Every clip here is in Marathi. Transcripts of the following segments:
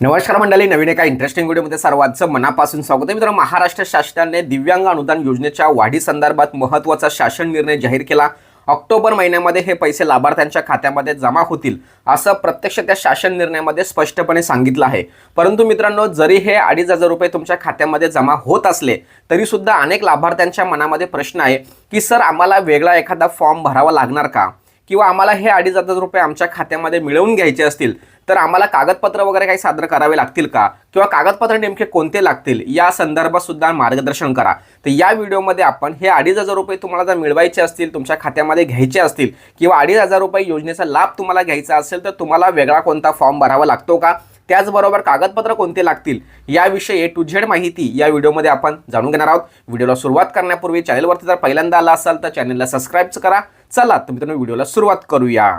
नमस्कार मंडळी नवीन एका इंटरेस्टिंग व्हिडिओमध्ये सर्वांचं मनापासून स्वागत आहे. मित्रांनो महाराष्ट्र शासनाने दिव्यांग अनुदान योजनेच्या वाढीसंदर्भात महत्त्वाचा शासन निर्णय जाहीर केला. ऑक्टोबर महिन्यामध्ये हे पैसे लाभार्थ्यांच्या खात्यामध्ये जमा होतील असं प्रत्यक्ष त्या शासन निर्णयामध्ये स्पष्टपणे सांगितलं आहे. परंतु मित्रांनो जरी हे अडीच हजार रुपये तुमच्या खात्यामध्ये जमा होत असले तरी सुद्धा अनेक लाभार्थ्यांच्या मनामध्ये प्रश्न आहे की सर आम्हाला वेगळा एखादा फॉर्म भरावा लागणार का? किंवा आम्हाला हे अडीच हजार रुपये आमच्या खात्यामध्ये मिळवून घ्यायचे असतील तर आम्हाला कागदपत्र वगैरे काही सादर करावे लागतील का? किंवा कागदपत्र नेमके कोणते लागतील? या संदर्भात सुद्धा मार्गदर्शन करा. तर या व्हिडिओमध्ये आपण हे अडीच हजार रुपये तुम्हाला जर मिळवायचे असतील तुमच्या खात्यामध्ये घ्यायचे असतील किंवा अडीच हजार रुपये योजनेचा लाभ तुम्हाला घ्यायचा असेल तर तुम्हाला वेगळा कोणता फॉर्म भरावा लागतो का? त्याचबरोबर कागदपत्र कोणते लागतील याविषयी ए टू झेड माहिती या व्हिडिओमध्ये आपण जाणून घेणार आहोत. व्हिडिओला सुरुवात करण्यापूर्वी चॅनलवरती जर पहिल्यांदा आला असाल तर चॅनलला सबस्क्राईब करा. चला तर मित्रांनो व्हिडिओला सुरुवात करूया.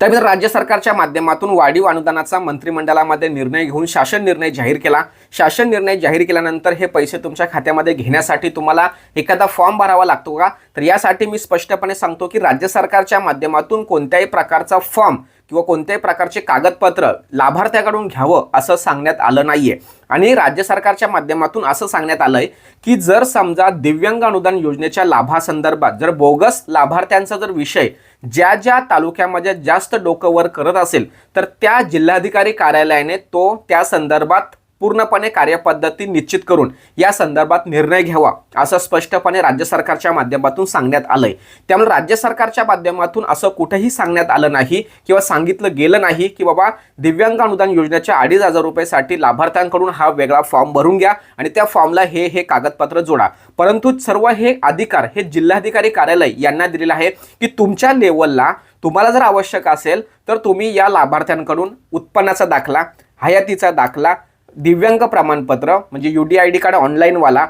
तर मित्र राज्य सरकारच्या माध्यमातून वाढीव अनुदानाचा मंत्रिमंडळामध्ये निर्णय घेऊन शासन निर्णय जाहीर केला. शासन निर्णय जाहीर केल्यानंतर हे पैसे तुमच्या खात्यामध्ये घेण्यासाठी तुम्हाला एखादा फॉर्म भरावा लागतो का? तर यासाठी मी स्पष्टपणे सांगतो की राज्य सरकारच्या माध्यमातून कोणत्याही प्रकारचा फॉर्म किंवा कोणत्याही प्रकारचे कागदपत्र लाभार्थ्याकडून घ्यावं असं सांगण्यात आलं नाहीये. आणि राज्य सरकारच्या माध्यमातून असं सांगण्यात आलंय की जर समजा दिव्यांग अनुदान योजनेच्या लाभासंदर्भात जर बोगस लाभार्थ्यांचा जर विषय ज्या ज्या तालुक्यामध्ये जास्त डोकं वर करत असेल तर त्या जिल्हाधिकारी कार्यालयाने तो त्या संदर्भात पूर्णपणे कार्यपद्धती निश्चित करून या संदर्भात निर्णय घ्यावा असं स्पष्टपणे राज्य सरकारच्या माध्यमातून सांगण्यात आलंय. त्यामुळे राज्य सरकारच्या माध्यमातून असं कुठेही सांगण्यात आलं नाही किंवा सांगितलं गेलं नाही की बाबा दिव्यांग अनुदान योजनेच्या अडीच हजार रुपयासाठी लाभार्थ्यांकडून हा वेगळा फॉर्म भरून घ्या आणि त्या फॉर्मला हे हे कागदपत्र जोडा. परंतु सर्व हे अधिकार हे जिल्हाधिकारी कार्यालय यांना दिलेलं आहे की तुमच्या लेवलला तुम्हाला जर आवश्यक असेल तर तुम्ही या लाभार्थ्यांकडून उत्पन्नाचा दाखला हयातीचा दाखला दिव्यांग प्रमाणपत्र म्हणजे U D I D card ऑनलाईनवाला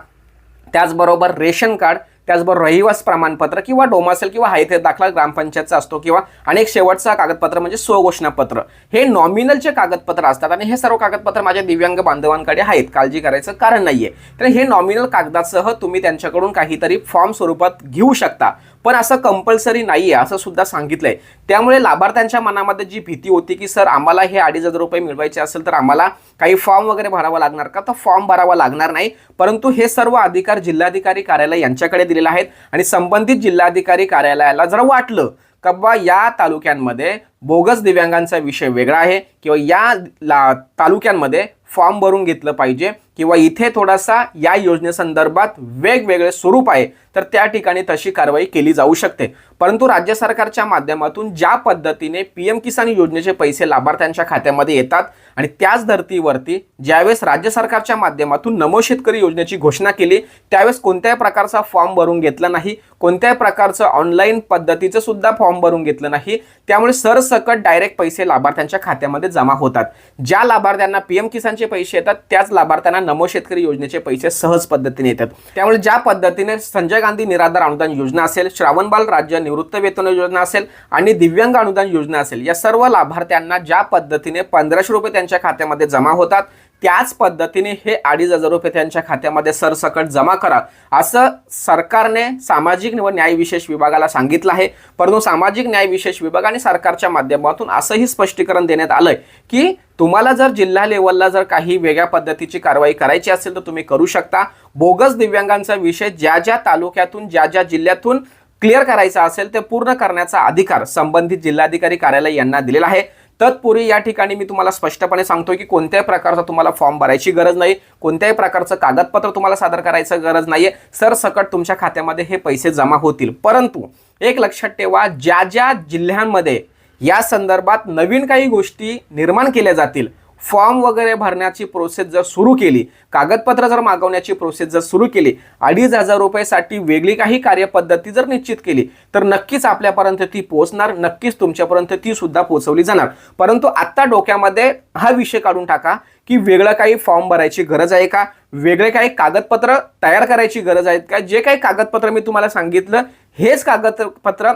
त्याचबरोबर रेशन कार्ड त्याचबरोबर रहिवास प्रमाणपत्र किंवा डोमासेल किंवा हायथे दाखला ग्रामपंचायतचा असतो किंवा अनेक शेवटचा कागदपत्र म्हणजे स्वघोषणापत्र. हे नॉमिनलचे कागदपत्र असतात आणि हे सर्व कागदपत्र माझ्या दिव्यांग बांधवांकडे आहेत. काळजी करायचं कारण नाही आहे तर हे नॉमिनल कागदासह तुम्ही त्यांच्याकडून काहीतरी फॉर्म स्वरूपात घेऊ शकता. पण असं कंपल्सरी नाही आहे असं सुद्धा सांगितलंय. त्यामुळे लाभार्थ्यांच्या मनामध्ये जी भीती होती की सर आम्हाला हे अडीच हजार रुपये मिळवायचे असेल तर आम्हाला काही फॉर्म वगैरे भरावा लागणार का? तर फॉर्म भरावा लागणार नाही. परंतु हे सर्व अधिकार जिल्हाधिकारी कार्यालय यांच्याकडे दिलेले आहेत आणि संबंधित जिल्हाधिकारी कार्यालयाला जर वाटलं का बा या तालुक्यांमध्ये बोगस दिव्यांगांचा विषय वेगळा आहे. किंवा या ला तालुक्यांमध्ये फॉर्म भरून घेतलं पाहिजे. किंवा इथे थोडासा या योजनेसंदर्भात वेगवेगळे स्वरूप आहे. तर त्या ठिकाणी तशी कारवाई केली जाऊ शकते. परंतु राज्य सरकारच्या माध्यमातून ज्या पद्धतीने पी एम किसान योजनेचे पैसे लाभार्थ्यांच्या खात्यामध्ये येतात आणि त्याच धर्तीवरती ज्यावेळेस राज्य सरकारच्या माध्यमातून नमो शेतकरी योजनेची घोषणा केली त्यावेळेस कोणत्याही प्रकारचा फॉर्म भरून घेतला नाही. कोणत्याही प्रकारचं ऑनलाईन पद्धतीचं सुद्धा फॉर्म भरून घेतलं नाही. त्यामुळे सरस सरसकट डायरेक्ट पैसे लाभार्थ्यांच्या खात्यामध्ये जमा होतात. ज्या लाभार्थ्यांना पीएम किसानचे पैसे येतात त्याच लाभार्थ्यांना नमो शेतकरी योजनेचे पैसे सहज पद्धतीने येतात. त्यामुळे ज्या पद्धतीने संजय गांधी निराधार अनुदान योजना असेल श्रावणबाल राज्य निवृत्त वेतन योजना असेल आणि दिव्यांग अनुदान योजना असेल या सर्व लाभार्थ्यांना ज्या पद्धतीने पंधराशे रुपये त्यांच्या खात्यामध्ये जमा होतात त्याच पद्धतीने हे अडीच हजार रुपये त्यांच्या खात्यामध्ये सरसकट जमा करा. असं सरकारने सामाजिक व न्याय विशेष विभागाला सांगितलं आहे. परंतु सामाजिक न्याय विशेष विभाग आणि सरकारच्या माध्यमातून असंही स्पष्टीकरण देण्यात आलंय की तुम्हाला जर जिल्हा लेवलला जर काही वेगळ्या पद्धतीची कारवाई करायची असेल तर तुम्ही करू शकता. बोगस दिव्यांगांचा विषय ज्या ज्या तालुक्यातून ज्या ज्या जिल्ह्यातून क्लिअर करायचा असेल ते पूर्ण करण्याचा अधिकार संबंधित जिल्हाधिकारी कार्यालय यांना दिलेला आहे. तत्पूर्वी या ठिकाणी मी तुम्हाला स्पष्टपणे सांगतो की कोणत्याही प्रकारचा तुम्हाला फॉर्म भरायची गरज नाही कोणत्याही प्रकारचं कागदपत्र तुम्हाला सादर करायचं गरज नाहीये. सरसकट तुमच्या खात्यामध्ये हे पैसे जमा होतील. परंतु एक लक्षात ठेवा ज्या ज्या जिल्ह्यांमध्ये या संदर्भात नवीन काही गोष्टी निर्माण केल्या जातील फॉर्म वगैरे भरण्याची प्रोसेस जर सुरू केली कागदपत्र जर मागवण्याची प्रोसेस जर सुरू केली अडीच हजार रुपयासाठी वेगळी काही कार्यपद्धती जर निश्चित केली तर नक्कीच आपल्यापर्यंत ती पोहोचणार नक्कीच तुमच्यापर्यंत ती सुद्धा पोहोचवली जाणार. परंतु आत्ता डोक्यामध्ये हा विषय काढून टाका की वेगळं काही फॉर्म भरायची गरज आहे का? वेगळे काही कागदपत्र तयार करायची गरज आहेत का? जे काही कागदपत्र मी तुम्हाला सांगितलं हेच कागदपत्र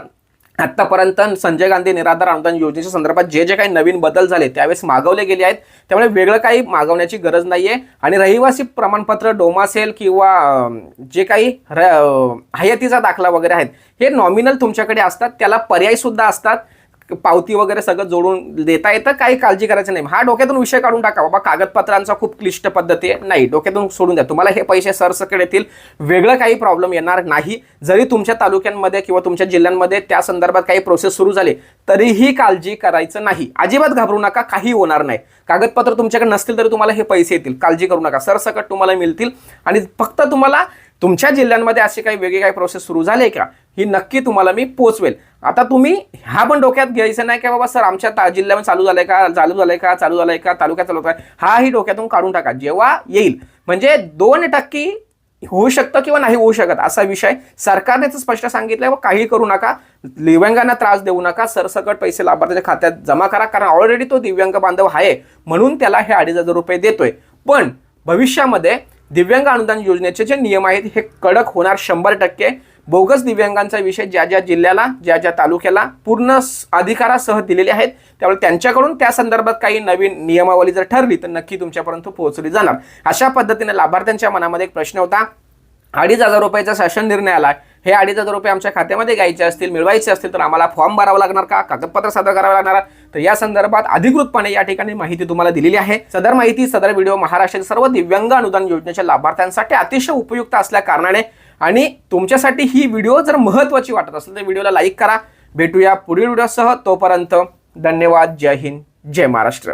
आत्तापर्यंत संजय गांधी निराधार अनुदान योजनेच्या संदर्भात जे जे काही नवीन बदल झाले त्यावेळेस मागवले गेले आहेत. त्यामुळे वेगळं काही मागवण्याची गरज नाही आहे आणि रहिवासी प्रमाणपत्र डोमासेल किंवा जे काही र हयातीचा दाखला वगैरे आहेत हे नॉमिनल तुमच्याकडे असतात. त्याला पर्यायसुद्धा असतात. पावती वगैरे सगळं जोडून देता येतं काही काळजी करायचं नाही. हा डोक्यातून विषय काढून टाका. बाबा कागदपत्रांचा खूप क्लिष्ट पद्धती आहे. नाही डोक्यातून सोडून द्या. तुम्हाला हे पैसे सरसकट येतील. वेगळं काही प्रॉब्लेम येणार नाही. जरी तुमच्या तालुक्यांमध्ये किंवा तुमच्या जिल्ह्यांमध्ये त्या संदर्भात काही प्रोसेस सुरू झाले तरीही काळजी करायचं नाही. अजिबात घाबरू नका. काही होणार नाही. कागदपत्र तुमच्याकडे नसतील तरी तुम्हाला हे पैसे येतील. काळजी करू नका. सरसकट तुम्हाला मिळतील. आणि फक्त तुम्हाला तुमच्या जिल्ह्यांमध्ये असे काही वेगळे काही प्रोसेस सुरू झाले का? ही नक्की तुम्हाला मी पोचवेल. आता तुम्ही ह्या पण डोक्यात घ्यायचं नाही की बाबा सर आमच्या ता- जिल्ह्यामध्ये चालू झालंय का? चालू झालंय का? चालू झालंय का? तालुक्यात चालू आहे हाही डोक्यातून काढून टाका. जेव्हा येईल म्हणजे दोन टक्के होऊ शकतं किंवा नाही होऊ शकत असा विषय सरकारने तर स्पष्ट सांगितलंय व काही करू नका. दिव्यांगांना त्रास देऊ नका. सरसकट पैसे लाभार्थ्याच्या खात्यात जमा करा. कारण ऑलरेडी तो दिव्यांग बांधव आहे. म्हणून त्याला हे अडीच हजार रुपये देतोय. पण भविष्यामध्ये दिव्यांग अनुदान योजनेचे जे नियम आहेत हे कडक होणार शंभर टक्के. बोगस दिव्यांगांचा विषय ज्या ज्या जिल्ह्याला ज्या ज्या तालुक्याला पूर्ण अधिकारासह दिलेले आहेत त्यामुळे त्यांच्याकडून त्या संदर्भात काही नवीन नियमावली जर ठरली तर नक्की तुमच्यापर्यंत पोहोचली जाणार. अशा पद्धतीने लाभार्थ्यांच्या मनामध्ये एक प्रश्न होता अडीच हजार रुपयाचा शासन निर्णय आला हे अडीच हजार रुपये आमच्या खात्यामध्ये घ्यायचे असतील मिळवायचे असतील तर आम्हाला फॉर्म भरावा लागणार का? कागदपत्र सादर करावं लागणार? तर या संदर्भात अधिकृतपणे या ठिकाणी माहिती तुम्हाला दिलेली आहे. सदर माहिती सदर व्हिडिओ महाराष्ट्रातील सर्व दिव्यांग अनुदान योजनेच्या लाभार्थ्यांसाठी अतिशय उपयुक्त असल्या कारणाने आणि तुमच्यासाठी ही व्हिडिओ जर महत्त्वाची वाटत असेल तर व्हिडिओला लाईक करा. भेटूया पुढील व्हिडिओसह. तोपर्यंत धन्यवाद. जय हिंद. जय महाराष्ट्र.